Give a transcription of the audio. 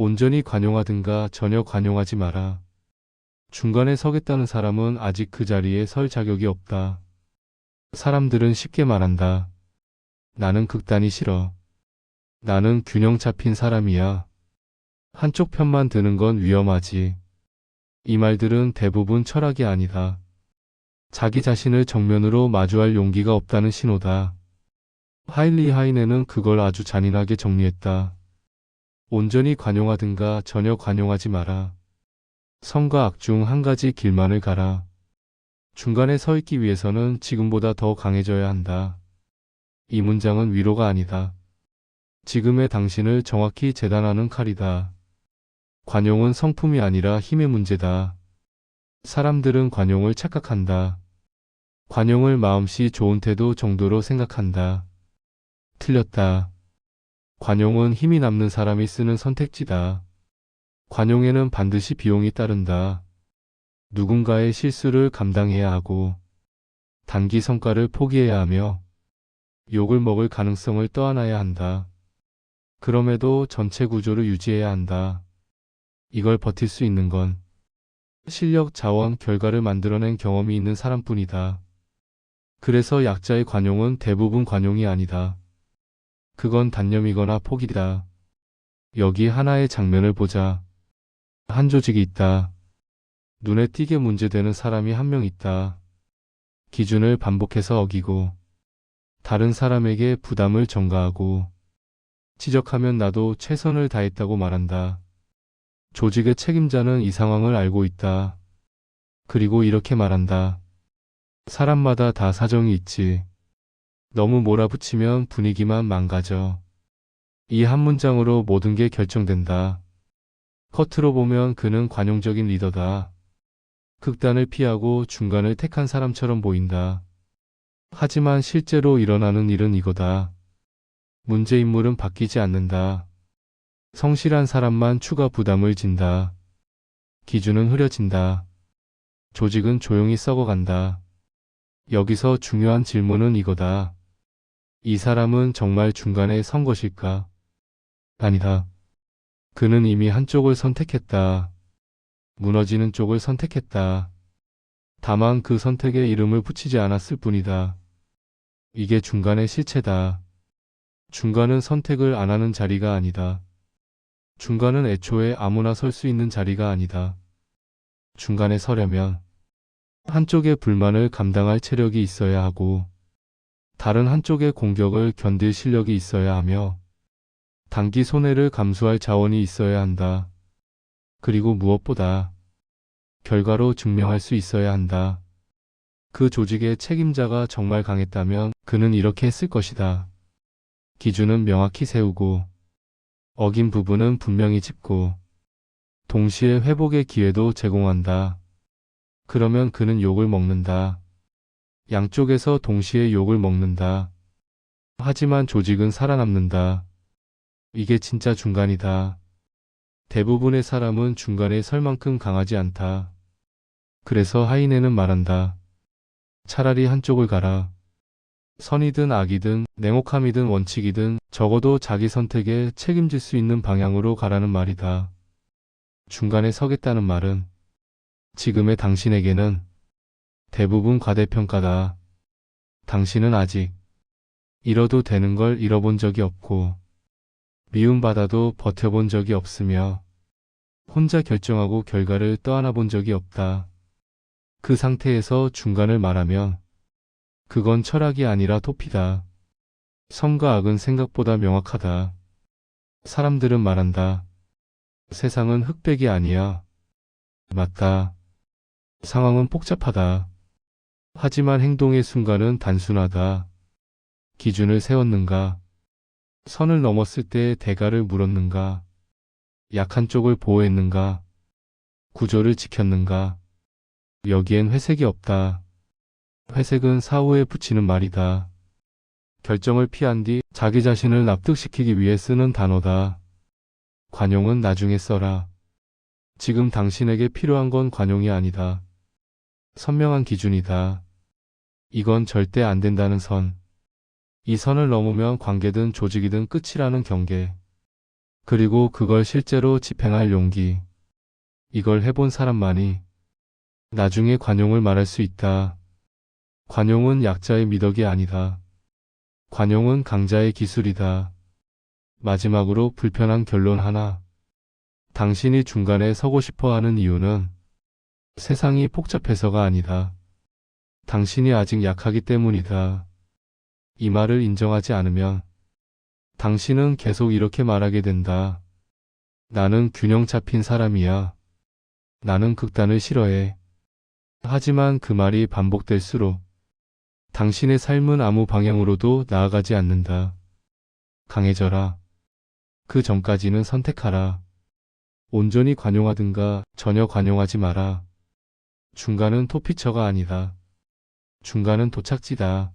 온전히 관용하든가 전혀 관용하지 마라. 중간에 서겠다는 사람은 아직 그 자리에 설 자격이 없다. 사람들은 쉽게 말한다. 나는 극단이 싫어. 나는 균형 잡힌 사람이야. 한쪽 편만 드는 건 위험하지. 이 말들은 대부분 철학이 아니다. 자기 자신을 정면으로 마주할 용기가 없다는 신호다. 하일리 하이네는 그걸 아주 잔인하게 정리했다. 온전히 관용하든가 전혀 관용하지 마라. 선과 악 중 한 가지 길만을 가라. 중간에 서 있기 위해서는 지금보다 더 강해져야 한다. 이 문장은 위로가 아니다. 지금의 당신을 정확히 재단하는 칼이다. 관용은 성품이 아니라 힘의 문제다. 사람들은 관용을 착각한다. 관용을 마음씨 좋은 태도 정도로 생각한다. 틀렸다. 관용은 힘이 남는 사람이 쓰는 선택지다. 관용에는 반드시 비용이 따른다. 누군가의 실수를 감당해야 하고, 단기 성과를 포기해야 하며, 욕을 먹을 가능성을 떠안아야 한다. 그럼에도 전체 구조를 유지해야 한다. 이걸 버틸 수 있는 건 실력, 자원, 결과를 만들어낸 경험이 있는 사람뿐이다. 그래서 약자의 관용은 대부분 관용이 아니다. 그건 단념이거나 포기다. 여기 하나의 장면을 보자. 한 조직이 있다. 눈에 띄게 문제되는 사람이 한 명 있다. 기준을 반복해서 어기고 다른 사람에게 부담을 전가하고 지적하면 나도 최선을 다했다고 말한다. 조직의 책임자는 이 상황을 알고 있다. 그리고 이렇게 말한다. 사람마다 다 사정이 있지. 너무 몰아붙이면 분위기만 망가져. 이 한 문장으로 모든 게 결정된다. 겉으로 보면 그는 관용적인 리더다. 극단을 피하고 중간을 택한 사람처럼 보인다. 하지만 실제로 일어나는 일은 이거다. 문제 인물은 바뀌지 않는다. 성실한 사람만 추가 부담을 진다. 기준은 흐려진다. 조직은 조용히 썩어간다. 여기서 중요한 질문은 이거다. 이 사람은 정말 중간에 선 것일까? 아니다. 그는 이미 한쪽을 선택했다. 무너지는 쪽을 선택했다. 다만 그 선택에 이름을 붙이지 않았을 뿐이다. 이게 중간의 실체다. 중간은 선택을 안 하는 자리가 아니다. 중간은 애초에 아무나 설 수 있는 자리가 아니다. 중간에 서려면 한쪽의 불만을 감당할 체력이 있어야 하고 다른 한쪽의 공격을 견딜 실력이 있어야 하며 단기 손해를 감수할 자원이 있어야 한다. 그리고 무엇보다 결과로 증명할 수 있어야 한다. 그 조직의 책임자가 정말 강했다면 그는 이렇게 했을 것이다. 기준은 명확히 세우고 어긴 부분은 분명히 짚고 동시에 회복의 기회도 제공한다. 그러면 그는 욕을 먹는다. 양쪽에서 동시에 욕을 먹는다. 하지만 조직은 살아남는다. 이게 진짜 중간이다. 대부분의 사람은 중간에 설 만큼 강하지 않다. 그래서 하이네는 말한다. 차라리 한쪽을 가라. 선이든 악이든 냉혹함이든 원칙이든 적어도 자기 선택에 책임질 수 있는 방향으로 가라는 말이다. 중간에 서겠다는 말은 지금의 당신에게는 대부분 과대평가다. 당신은 아직 잃어도 되는 걸 잃어본 적이 없고 미움받아도 버텨본 적이 없으며 혼자 결정하고 결과를 떠안아 본 적이 없다. 그 상태에서 중간을 말하면 그건 철학이 아니라 토피다. 선과 악은 생각보다 명확하다. 사람들은 말한다. 세상은 흑백이 아니야. 맞다. 상황은 복잡하다. 하지만 행동의 순간은 단순하다. 기준을 세웠는가? 선을 넘었을 때 대가를 물었는가? 약한 쪽을 보호했는가? 구조를 지켰는가? 여기엔 회색이 없다. 회색은 사후에 붙이는 말이다. 결정을 피한 뒤 자기 자신을 납득시키기 위해 쓰는 단어다. 관용은 나중에 써라. 지금 당신에게 필요한 건 관용이 아니다. 선명한 기준이다. 이건 절대 안 된다는 선. 이 선을 넘으면 관계든 조직이든 끝이라는 경계. 그리고 그걸 실제로 집행할 용기. 이걸 해본 사람만이 나중에 관용을 말할 수 있다. 관용은 약자의 미덕이 아니다. 관용은 강자의 기술이다. 마지막으로 불편한 결론 하나. 당신이 중간에 서고 싶어 하는 이유는 세상이 복잡해서가 아니다. 당신이 아직 약하기 때문이다. 이 말을 인정하지 않으면 당신은 계속 이렇게 말하게 된다. 나는 균형 잡힌 사람이야. 나는 극단을 싫어해. 하지만 그 말이 반복될수록 당신의 삶은 아무 방향으로도 나아가지 않는다. 강해져라. 그 전까지는 선택하라. 온전히 관용하든가 전혀 관용하지 마라. 중간은 토피처가 아니다. 중간은 도착지다.